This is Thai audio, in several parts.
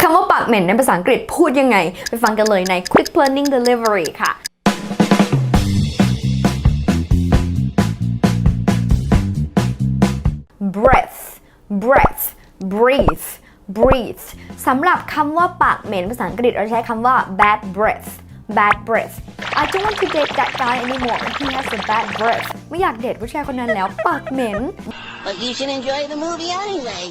คำว่าปากเหม็นในภาษาอังกฤษพูดยังไง ไปฟังกันเลยใน Quick Learning Delivery ค่ะ breath breath breathe breathe สำหรับคำว่าปากเหม็นภาษาอังกฤษเราใช้คำว่า bad breath bad breath I don't want to date that guy anymore he has a bad breath ไม่อยากเดทผู้ชายคนนั้นแล้ว ปากเหม็น But you should enjoy the movie anyway.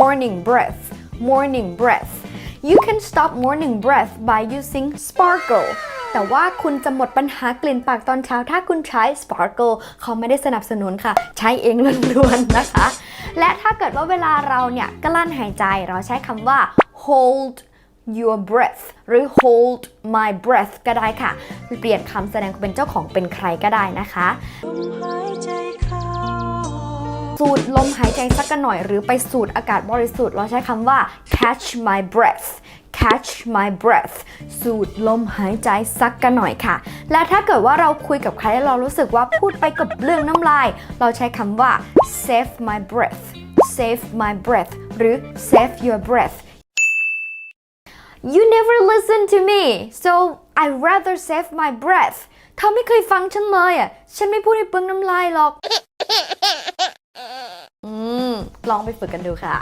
Morning breath morning breath you can stop morning breath by using sparkle แต่ว่าคุณจะหมดปัญหากลิ่นปากตอนเช้าถ้าคุณใช้ sparkle เขาไม่ได้สนับสนุนค่ะ ใช้เองล้วนๆนะคะ และถ้าเกิดว่าเวลาเราเนี่ยกลั้นหายใจเราใช้คำว่า hold your breath หรือ hold my breath ก็ได้ค่ะ เปลี่ยนคำแสดงเป็นเจ้าของเป็นใครก็ได้นะคะ สูดลมหายใจสักกันหน่อย หรือไปสูดอากาศบริสุทธิ์เราใช้คำว่า catch my breath catch my breath สูดลมหายใจสักกันหน่อยค่ะ และถ้าเกิดว่าเราคุยกับใครแล้วเรารู้สึกว่าพูดไปกับเรื่องน้ำลาย เราใช้คำว่า save my breath save my breath หรือ save your breath You never listen to me so I rather save my breath เธอไม่เคยฟังฉันเลยอะ ฉันไม่พูดให้เปลืองน้ำลายหรอก ลองไปฝึกกันดูค่ะ